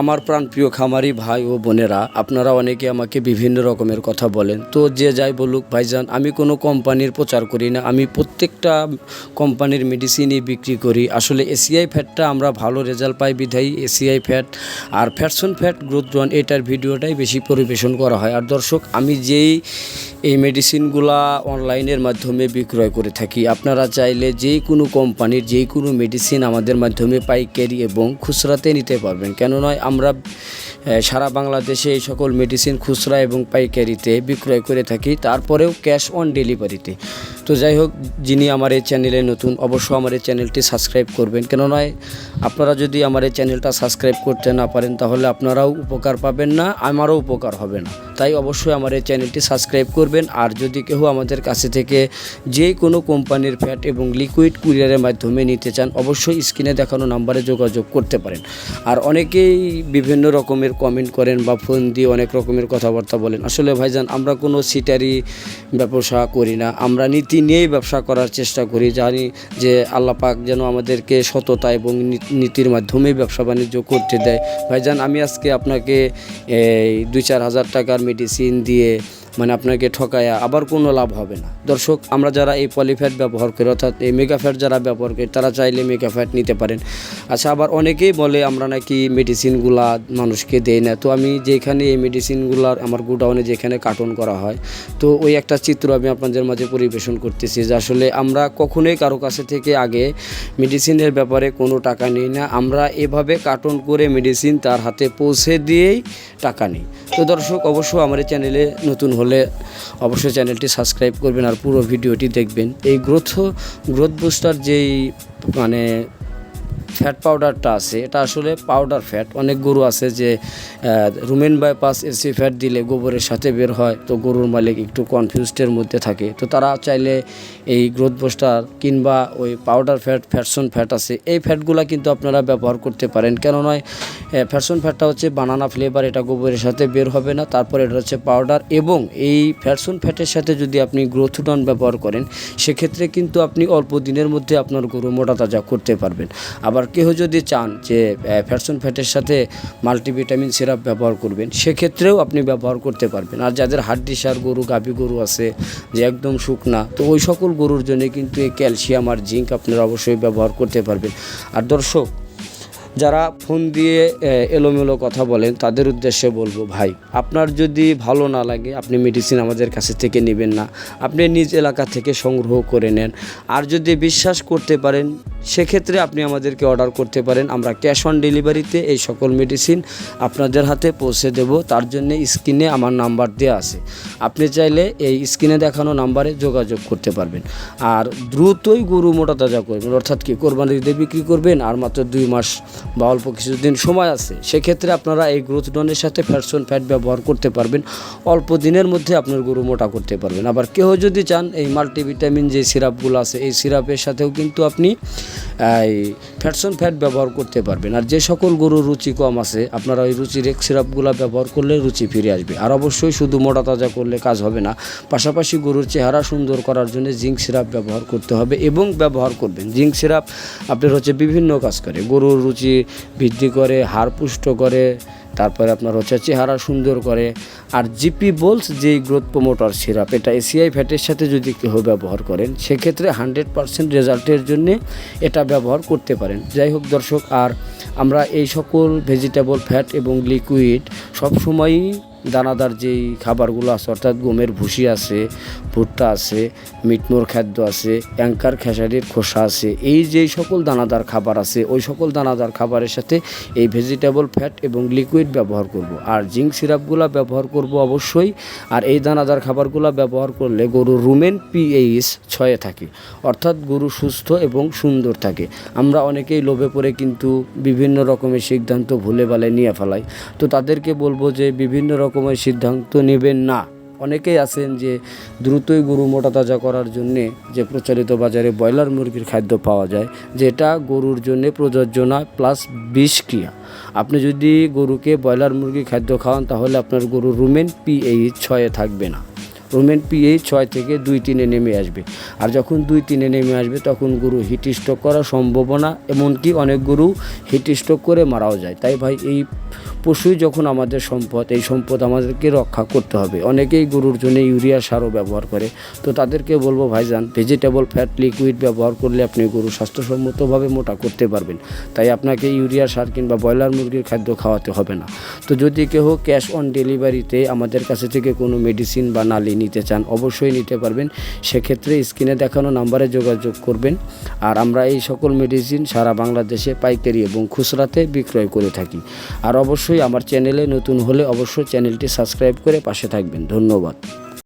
আমার প্রাণপ্রিয় খামারি ভাই ও বোনেরা, আপনারা অনেকে আমাকে বিভিন্ন রকমের কথা বলেন। তো যে যাই বলুক, ভাইজান, আমি কোনো কোম্পানির প্রচার করি না। আমি প্রত্যেকটা কোম্পানির মেডিসিনই বিক্রি করি। আসলে এসিআই ফ্যাটটা আমরা ভালো রেজাল্ট পাই বিধায়ী এসিআই ফ্যাট আর ফ্যাটসন ফ্যাট গ্রোথ রন এটার ভিডিওটাই বেশি পরিবেশন করা হয়। আর দর্শক, আমি যেই এই মেডিসিনগুলা অনলাইনের মাধ্যমে বিক্রয় করে থাকি, আপনারা চাইলে যেই কোনো কোম্পানির যেই কোনো মেডিসিন আমাদের মাধ্যমে পাইকারি এবং খুচরাতে নিতে পারবেন। কেন নয় আমরা সারা বাংলাদেশে এই সকল মেডিসিন খুচরা এবং পাইকারিতে বিক্রয় করে থাকি। তারপরেও ক্যাশ অন ডেলিভারিতে তো যাই হোক, যিনি আমার এই চ্যানেলে নতুন, অবশ্যই আমার এই চ্যানেলটি সাবস্ক্রাইব করবেন। কেন নয় আপনারা যদি আমার এই চ্যানেলটা সাবস্ক্রাইব করতে না পারেন, তাহলে আপনারাও উপকার পাবেন না, আমারও উপকার হবে না। তাই অবশ্যই আমার এই চ্যানেলটি সাবস্ক্রাইব করবেন। আর যদি কেউ আমাদের কাছে থেকে যে কোনো কোম্পানির ফ্যাট এবং লিকুইড কুরিয়ারের মাধ্যমে নিতে চান, অবশ্যই স্ক্রিনে দেখানো নাম্বারে যোগাযোগ করতে পারেন। আর অনেকেই বিভিন্ন রকমের কমেন্ট করেন বা ফোন দিয়ে অনেক রকমের কথাবার্তা বলেন। আসলে ভাইজান, আমরা কোনো সিটারি ব্যবসা করি না। আমরা নীতি নিয়েই ব্যবসা করার চেষ্টা করি। জানি যে আল্লাহ পাক যেন আমাদেরকে সততা এবং নীতির মাধ্যমেই ব্যবসা বাণিজ্য করতে দেয়। ভাইজান, আমি আজকে আপনাকে দুই চার হাজার টাকার মেডিসিন দিয়ে মানে আপনাকে ঠকায়া আবার কোনো লাভ হবে না। দর্শক, আমরা যারা এই পলিফ্যাট ব্যবহার করি, অর্থাৎ এই মেগাফ্যাট যারা ব্যবহার করি, তারা চাইলে মেগাফ্যাট নিতে পারেন। আচ্ছা আবার অনেকেই বলে আমরা নাকি মেডিসিনগুলা মানুষকে দেই না। তো আমি যেখানে এই মেডিসিনগুলার আমার গোডাউনে যেখানে কার্টন করা হয়, তো ওই একটা চিত্র আমি আপনাদের মাঝে পরিবেশন করতেছি যে আসলে আমরা কখনোই কারও কাছে থেকে আগে মেডিসিনের ব্যাপারে কোনো টাকা নিই না। আমরা এভাবে কার্টন করে মেডিসিন তার হাতে পৌঁছে দিয়েই টাকা নিই। তো দর্শক অবশ্য আমার চ্যানেলে নতুন হলে অবশ্যই চ্যানেলটি সাবস্ক্রাইব করবেন আর পুরো ভিডিওটি দেখবেন। এই গ্রোথ গ্রোথ বুস্টার যেই মানে ফ্যাট পাউডারটা আছে, এটা আসলে পাউডার ফ্যাট অনেক গরু আছে যে রুমেন বাইপাস এসি ফ্যাট দিলে গোবরের সাথে বের হয়, তো গরুর মালিক একটু কনফিউজডের মধ্যে থাকে। তো তারা চাইলে এই গ্রোথ বুস্টার কিংবা ওই পাউডার ফ্যাট ফ্যাটসন ফ্যাট আছে, এই ফ্যাটগুলো কিন্তু আপনারা ব্যবহার করতে পারেন। কেন নয় ফ্যাটসন ফ্যাটটা হচ্ছে বানানা ফ্লেভার এটা গোবরের সাথে বের হবে না, তারপরে এটা হচ্ছে পাউডার এবং এই ফ্যাটসন ফ্যাটের সাথে যদি আপনি গ্রোথডন ব্যবহার করেন, সেক্ষেত্রে কিন্তু আপনি অল্প দিনের মধ্যে আপনার গরু মোটা তাজা করতে পারবেন। আবার কেউ যদি চান যে ফ্যাশন ফ্যাটের সাথে মাল্টিভিটামিন সিরাপ ব্যবহার করবেন, সেক্ষেত্রেও আপনি ব্যবহার করতে পারবেন। আর যাদের হাড্ডি সার গরু, গাভী গরু আছে, যে একদম শুকনা, তো ওই সকল গরুর জন্য কিন্তু এই ক্যালসিয়াম আর জিঙ্ক আপনারা অবশ্যই ব্যবহার করতে পারবেন। আর দর্শক যারা ফোন দিয়ে এলোমেলো কথা বলেন, তাদের উদ্দেশ্যে বলব, ভাই, আপনার যদি ভালো না লাগে, আপনি মেডিসিন আমাদের কাছে থেকে নেবেন না। আপনি নিজ এলাকা থেকে সংগ্রহ করে নেন। আর যদি বিশ্বাস করতে পারেন, সেক্ষেত্রে আপনি আমাদেরকে অর্ডার করতে পারেন। আমরা ক্যাশ অন ডেলিভারিতে এই সকল মেডিসিন আপনাদের হাতে পৌঁছে দেব। তার জন্য স্ক্রিনে আমার নাম্বার দেওয়া আছে। আপনি চাইলে এই স্ক্রিনে দেখানো নাম্বারে যোগাযোগ করতে পারবেন। আর দ্রুতই গরু মোটা তাজা করবেন। অর্থাৎ কি কোরবানি ঈদে বিক্রি করবেন? আর মাত্র দুই মাস বা অল্প কিছুদিন সময় আছে, সেক্ষেত্রে আপনারা এই গ্রোথ ডনের সাথে ফ্যাটসন ফ্যাট ব্যবহার করতে পারবেন। অল্প দিনের মধ্যে আপনার গরু মোটা করতে পারবেন। আবার কেউ যদি চান, এই মাল্টিভিটামিন যে সিরাপগুলো আছে, এই সিরাপের সাথেও কিন্তু আপনি, এই ফ্যাটসন ফ্যাট ব্যবহার করতে পারবেন। আর যে সকল গরুর রুচি কম আছে, আপনারা ওই রুচির এক সিরাপগুলো ব্যবহার করলে রুচি ফিরে আসবে। আর অবশ্যই শুধু মোটা তাজা করলে কাজ হবে না, পাশাপাশি গরুর চেহারা সুন্দর করার জন্য জিঙ্ক সিরাপ ব্যবহার করতে হবে এবং ব্যবহার করবেন। জিঙ্ক সিরাপ আপনার হচ্ছে বিভিন্ন কাজ করে। গরুর রুচি বৃদ্ধি করে, হাড় পুষ্ট করে, তারপরে আপনার হচ্ছে চেহারা সুন্দর করে। আর জিপি বোলস যে গ্রোথ প্রমোটার সিরাপ, এটা এসিআই ফ্যাটের সাথে যদি কেউ ব্যবহার করেন, সেক্ষেত্রে হানড্রেড পারসেন্ট রেজাল্টের জন্যে এটা ব্যবহার করতে পারেন। যাই হোক দর্শক, আর আমরা এই সকল ভেজিটেবল ফ্যাট এবং লিকুইড সবসময়ই দানাদার যেই খাবারগুলো আছে, অর্থাৎ গমের ভুসি আছে, ভুট্টা আছে, মিটমোর খাদ্য আছে অ্যাঙ্কার খেসারির খোসা আছে, এই যেই সকল দানাদার খাবার আছে, ওই সকল দানাদার খাবারের সাথে এই ভেজিটেবল ফ্যাট এবং লিকুইড ব্যবহার করব। আর জিঙ্ক সিরাপগুলো ব্যবহার করব অবশ্যই। আর এই দানাদার খাবারগুলো ব্যবহার করলে গরুর রুমেন পিএইচ ছয়ে থাকে, অর্থাৎ গরু সুস্থ এবং সুন্দর থাকে। আমরা অনেকেই লোভে পড়ে কিন্তু বিভিন্ন রকমের সিদ্ধান্ত ভুলে ভালে নিয়ে ফেলাই। তো তাদেরকে বলব যে বিভিন্ন রকমের সিদ্ধান্ত নেবেন না। অনেকেই আছেন যে দ্রুতই গরু মোটা তাজা করার জন্যে যে প্রচলিত বাজারে ব্রয়লার মুরগির খাদ্য পাওয়া যায়, যেটা গরুর জন্যে প্রযোজ্য না প্লাস বিষক্রিয়া আপনি যদি গরুকে ব্রয়লার মুরগি খাদ্য খাওয়ান, তাহলে আপনার গরুর রুমেন পিএইচ ছয়ে থাকবে না। রুমেন পিএইচ ছয় থেকে দুই তিনে নেমে আসবে। আর যখন দুই তিনে নেমে আসবে, তখন গরু হিট স্ট্রোক করার সম্ভাবনা, এমনকি অনেক গরু হিট স্ট্রোক করে মারাও যায়। তাই ভাই, এই পশুই যখন আমাদের সম্পদ, এই সম্পদ আমাদেরকে রক্ষা করতে হবে। অনেকেই গরুর জন্য ইউরিয়া সারও ব্যবহার করে। তো তাদেরকে বলব ভাইজান ভেজিটেবল ফ্যাট লিকুইড ব্যবহার করলে আপনি গরু স্বাস্থ্যসম্মতভাবে মোটা করতে পারবেন। তাই আপনাকে ইউরিয়া সার কিংবা ব্রয়লার মুরগির খাদ্য খাওয়াতে হবে না। তো যদি কেউ ক্যাশ অন ডেলিভারিতে আমাদের কাছে থেকে কোনো মেডিসিন বা নালি নিতে চান, অবশ্যই নিতে পারবেন। সেক্ষেত্রে স্ক্রিনে দেখানো নাম্বারে যোগাযোগ করবেন। আর আমরা এই সকল মেডিসিন সারা বাংলাদেশে পাইকারি এবং খুচরাতে বিক্রয় করে থাকি। আর অবশ্যই আমার চ্যানেলে নতুন হলে অবশ্যই চ্যানেলটি সাবস্ক্রাইব করে পাশে থাকবেন। ধন্যবাদ।